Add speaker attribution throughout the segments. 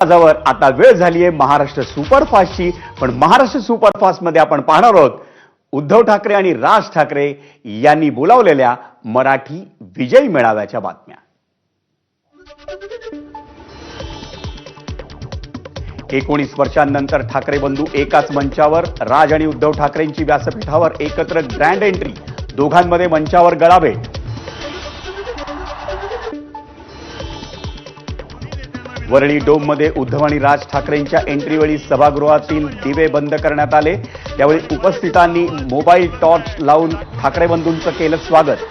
Speaker 1: आवाजावर आता वेळ झाली आहे महाराष्ट्र सुपरफास्टची. पण महाराष्ट्र सुपरफास्टमध्ये आपण पाहणार आहोत उद्धव ठाकरे आणि राज ठाकरे यांनी बोलावलेल्या मराठी विजय मेळाव्याच्या बातम्या. एकोणीस वर्षांनंतर ठाकरे बंधू एकाच मंचावर राज आणि उद्धव ठाकरेंची व्यासपीठावर एकत्र ग्रँड एंट्री दोघांमध्ये मंचावर गळाभेट. वरळी डोममध्ये उद्धव आणि राज ठाकरेंच्या एंट्रीवेळी सभागृहातील दिवे बंद करण्यात आले. त्यावेळी उपस्थितांनी मोबाईल टॉर्च लावून ठाकरे बंधूंचं केलं स्वागत.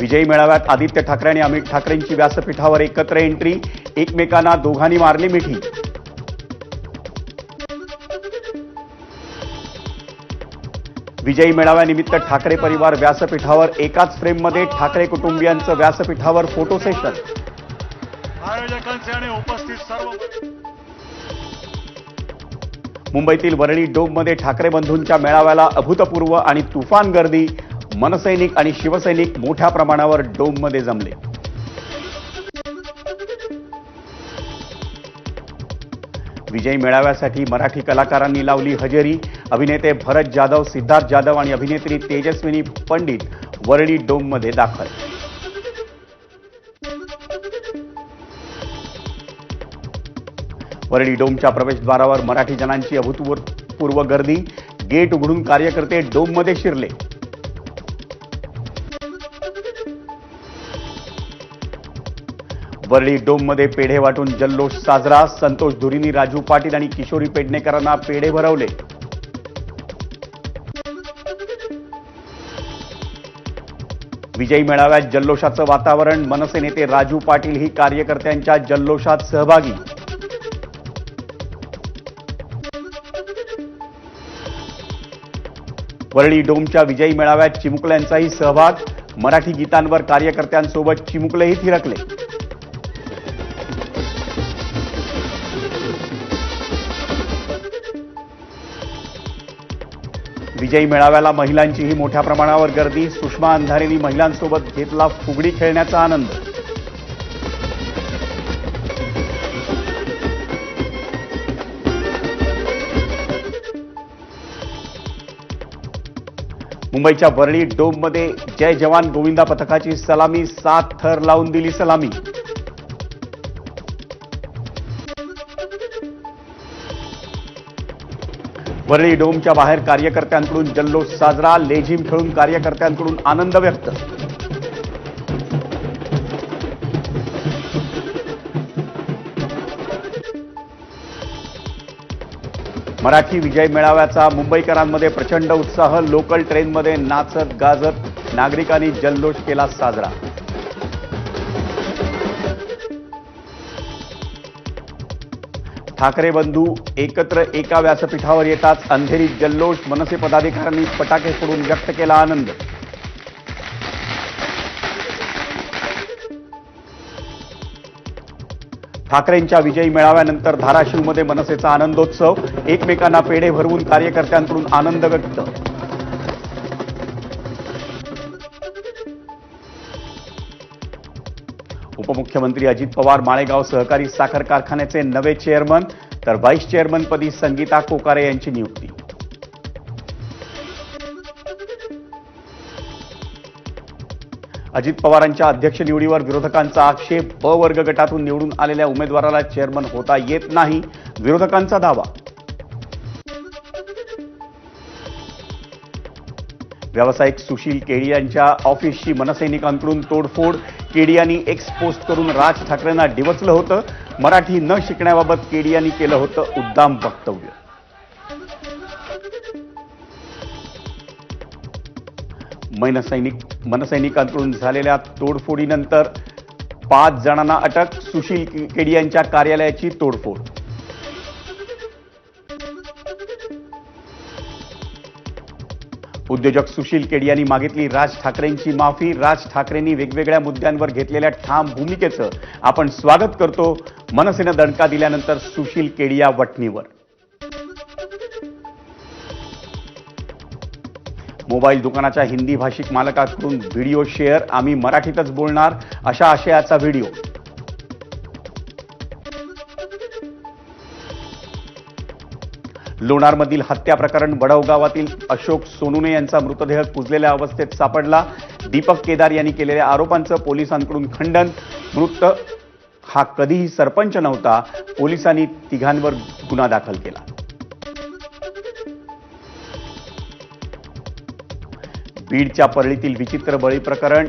Speaker 1: विजयी मेळाव्यात आदित्य ठाकरे आणि अमित ठाकरेंची व्यासपीठावर एकत्र एंट्री. एकमेकांना दोघांनी मारली मिठी. विजयी मेळाव्यानिमित्त ठाकरे परिवार व्यासपीठावर एकाच फ्रेममध्ये ठाकरे कुटुंबियांचं व्यासपीठावर फोटो सेशन.
Speaker 2: आयोजकांचे आणि उपस्थित सर्व
Speaker 1: मुंबईतील वरळी डोममध्ये ठाकरे बंधूंच्या मेळाव्याला अभूतपूर्व आणि तुफान गर्दी मनसैनिक आणि शिवसैनिक मोठ्या प्रमाणावर डोममध्ये जमले. विजयी मेळाव्यासाठी मराठी कलाकारांनी लावली हजेरी अभिनेते भरत जाधव सिद्धार्थ जाधव आणि अभिनेत्री तेजस्विनी पंडित वरळी डोममध्ये दाखल. वरळी डोमच्या प्रवेशद्वारावर मराठी जनांची अभूतपूर्व गर्दी. गेट उघडून कार्यकर्ते डोममध्ये शिरले. वरळी डोममध्ये पेढे वाटून जल्लोष साजरा. संतोष धुरीनी राजू पाटील आणि किशोरी पेडणेकरांना पेढे भरवले. विजयी मेळाव्यात जल्लोषाचं वातावरण मनसे नेते राजू पाटील ही कार्यकर्त्यांच्या जल्लोषात सहभागी. वरळी डोमच्या विजयी मेळाव्यात चिमुकल्यांचाही सहभाग मराठी गीतांवर कार्यकर्त्यांसोबत चिमुकलेही थिरकले. विजयी मेळाव्याला महिलांचीही मोठ्या प्रमाणावर गर्दी. सुषमा अंधारेंनी महिलांसोबत घेतला फुगडी खेळण्याचा आनंद. मुंबईच्या वरळी डोममध्ये जय जवान गोविंदा पथकाची सलामी सात थर लावून दिली सलामी. वरळी डोमच्या बाहेर कार्यकर्त्यांकडून जल्लोष साजरा लेझिम खेळून कार्यकर्त्यांकडून आनंद व्यक्त. मराठी विजय मेळाव्याचा मुंबईकरांमध्ये प्रचंड उत्साह लोकल ट्रेनमध्ये नाचत गाजत नागरिकांनी जल्लोष केला साजरा. ठाकरे बंधू एकत्र एका व्यासपीठावर येताच अंधेरीत जल्लोष मनसे पदाधिकाऱ्यांनी फटाके फोडून व्यक्त केला आनंद. ठाकरेंच्या विजयी मेळाव्यानंतर धाराशिवमध्ये मनसेचा आनंदोत्सव एकमेकांना पेढे भरवून कार्यकर्त्यांकडून आनंद व्यक्त. उपमुख्यमंत्री अजित पवार माळेगाव सहकारी साखर कारखान्याचे नवे चेअरमन तर व्हाईस चेअरमनपदी संगीता कोकारे यांची नियुक्ती. अजित पवारांच्या अध्यक्ष निवडीवर विरोधकांचा आक्षेप ब वर्ग गटातून निवडून आलेल्या उमेदवाराला चेअरमन होता येत नाही. विरोधकांचा दावा व्यावसायिक सुशील केडी यांच्या ऑफिसची मनसैनिकांकडून तोडफोड केडी यांनी एक्स पोस्ट करून राज ठाकरेंना डिवचलं होतं. मराठी न शिकण्याबाबत केडी यांनी केलं होतं उद्दाम वक्तव्य. मनसैनिक मनसैनिकांकडून झालेल्या तोडफोडीनंतर पाच जणांना अटक सुशील केडी यांच्या कार्यालयाची तोडफोड. उद्योजक सुशील केडी यांनी मागितली राज ठाकरेंची माफी. राज ठाकरेंनी वेगवेगळ्या मुद्द्यांवर घेतलेल्या ठाम भूमिकेचं आपण स्वागत करतो. मनसेनं दणका दिल्यानंतर सुशील केडी या वटणीवर मोबाईल दुकानाच्या हिंदी भाषिक मालकाकडून व्हिडिओ शेअर. आम्ही मराठीतच बोलणार. अशा आशयाचा व्हिडिओ. लोणारमधील हत्या प्रकरण वडव गावातील अशोक सोनुने यांचा मृतदेह कुजलेल्या अवस्थेत सापडला. दीपक केदार यांनी केलेल्या आरोपांचं पोलिसांकडून खंडन. मृत हा कधीही सरपंच नव्हता पोलिसांनी तिघांवर गुन्हा दाखल केला. बीडच्या परळीतील विचित्र बळी प्रकरण.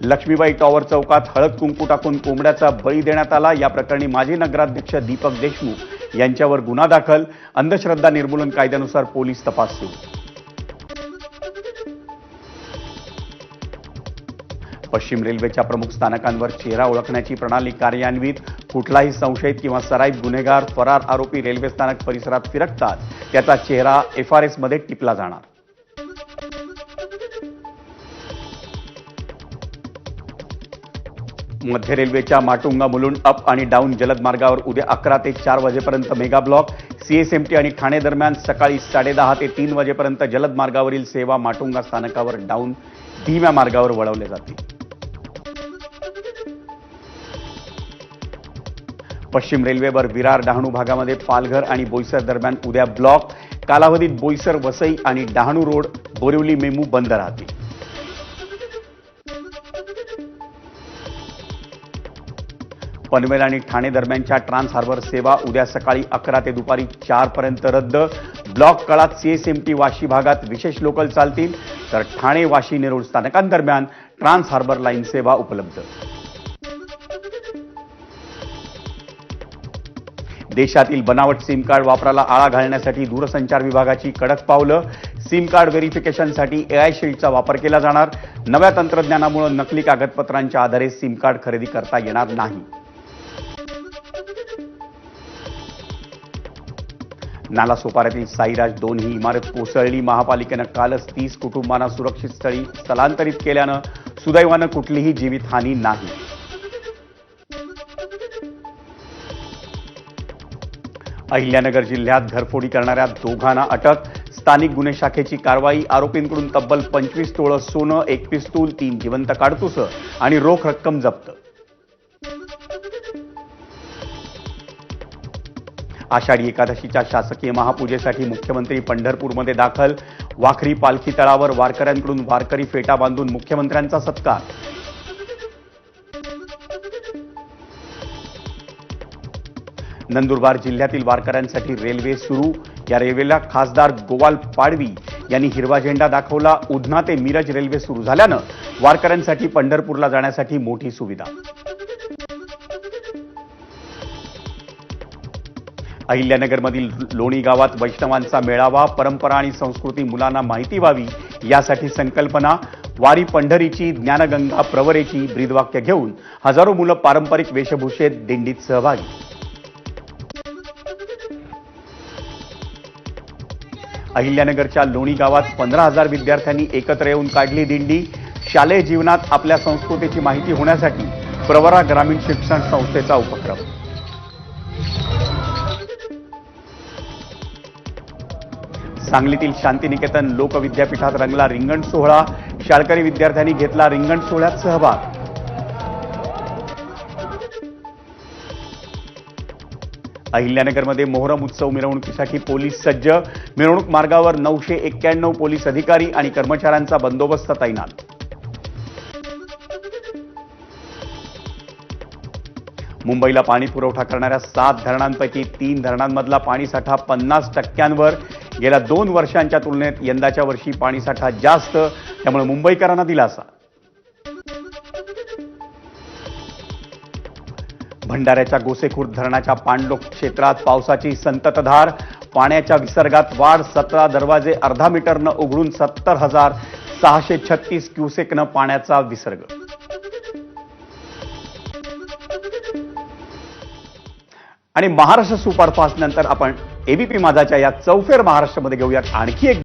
Speaker 1: लक्ष्मीबाई टॉवर चौकात हळद कुंकू टाकून कोंबड्याचा बळी देण्यात आला. या प्रकरणी माजी नगराध्यक्ष दीपक देशमुख यांच्यावर गुन्हा दाखल. अंधश्रद्धा निर्मूलन कायद्यानुसार पोलीस तपास सुरू पश्चिम रेल्वेच्या प्रमुख स्थानकांवर चेहरा ओळखण्याची प्रणाली कार्यान्वित. कुठलाही संशयित किंवा सराईत गुन्हेगार फरार आरोपी रेल्वे स्थानक परिसरात फिरकतात. त्याचा चेहरा एफआरएसमध्ये टिपला जाणार. मध्य रेल्वेच्या माटुंगा मुलुंड अप आणि डाऊन जलद मार्गावर उद्या अकरा ते चार वाजेपर्यंत मेगा ब्लॉक. सीएसएमटी आणि ठाणे दरम्यान सकाळी साडेदहा ते तीन वाजेपर्यंत जलद मार्गावरील सेवा माटुंगा स्थानकावर डाऊन धीम्या मार्गावर वळवल्या जातील. पश्चिम रेल्वेवर विरार डहाणू भागामध्ये पालघर आणि बोईसर दरम्यान उद्या ब्लॉक. कालावधीत बोईसर वसई आणि डहाणू रोड बोरिवली मेमू बंद राहतील. पनवेल आणि ठाणे दरम्यानच्या ट्रान्स हार्बर सेवा उद्या सकाळी अकरा ते दुपारी चारपर्यंत रद्द. ब्लॉक काळात सीएसएमटी वाशी भागात विशेष लोकल चालतील. तर ठाणे वाशी नेरूळ स्थानकांदरम्यान ट्रान्स हार्बर लाईन सेवा उपलब्ध. देशातील बनावट सिम कार्ड वापराला आळा घालण्यासाठी दूरसंचार विभागाची कडक पावलं. सिम कार्ड व्हेरिफिकेशनसाठी एआय शिल्डचा वापर केला जाणार. नव्या तंत्रज्ञानामुळे नकली कागदपत्रांच्या आधारे सिम कार्ड खरेदी करता येणार नाही. नालासोपाऱ्यातील साईराज दोन ही इमारत कोसळली. महापालिकेनं कालच तीस कुटुंबांना सुरक्षित स्थळी स्थलांतरित केल्यानं सुदैवानं कुठलीही जीवितहानी नाही. अहिल्यानगर जिल्ह्यात घरफोडी करणाऱ्या दोघांना अटक. स्थानिक गुन्हे शाखेची कारवाई. आरोपींकडून तब्बल पंचवीस तोळं सोनं एक पिस्तूल तीन जिवंत काडतुसं आणि रोख रक्कम जप्त. आषाढी एकादशीच्या शासकीय महापूजेसाठी मुख्यमंत्री पंढरपूरमध्ये दाखल. वाखरी पालखी तळावर वारकऱ्यांकडून वारकरी फेटा बांधून मुख्यमंत्र्यांचा सत्कार. नंदुरबार जिल्ह्यातील वारकऱ्यांसाठी रेल्वे सुरू. या रेल्वेला खासदार गोवाल पाडवी यांनी हिरवा झेंडा दाखवला. उधना ते मिरज रेल्वे सुरू झाल्यानं वारकऱ्यांसाठी पंढरपूरला जाण्यासाठी मोठी सुविधा. अहिल्यानगरमधील लोणी गावात वैष्णवांचा मेळावा परंपरा आणि संस्कृती मुलांना माहिती व्हावी यासाठी संकल्पना वारी पंढरीची ज्ञानगंगा प्रवरेची ब्रीदवाक्य घेऊन हजारो मुलं पारंपरिक वेशभूषेत दिंडीत सहभागी. अहिल्यानगरच्या लोणी गावात पंधरा हजार विद्यार्थ्यांनी एकत्र येऊन काढली दिंडी. शालेय जीवनात आपल्या संस्कृतीची माहिती होण्यासाठी प्रवरा ग्रामीण शिक्षण संस्थेचा उपक्रम. सांगलीतील शांतिनिकेतन लोकविद्यापीठात रंगला रिंगण सोहळा. शाळकरी विद्यार्थ्यांनी घेतला रिंगण सोहळ्यात सहभाग. अहिल्यानगरमध्ये मोहरम उत्सव मिरवणुकीसाठी पोलीस सज्ज. मिरवणूक मार्गावर नऊशे एक्क्याण्णव पोलीस अधिकारी आणि कर्मचाऱ्यांचा बंदोबस्त तैनात. मुंबईला पाणी पुरवठा करणाऱ्या सात धरणांपैकी तीन धरणांमधला पाणीसाठा पन्नास टक्क्यांवर. गेल्या दोन वर्षांच्या तुलनेत यंदाच्या वर्षी पाणीसाठा जास्त त्यामुळे मुंबईकरांना दिलासा. भंडाऱ्याच्या गोसेखुर्द धरणाच्या पाणलोक क्षेत्रात पावसाची संततधार पाण्याच्या विसर्गात वाढ सतरा दरवाजे अर्धा मीटरनं उघडून सत्तर हजार सहाशे छत्तीस क्युसेकनं पाण्याचा विसर्ग. आणि महाराष्ट्र सुपरफास्ट नंतर आपण एबीपी माझाच्या या चौफेर महाराष्ट्रामध्ये घेऊयात. आणखी एक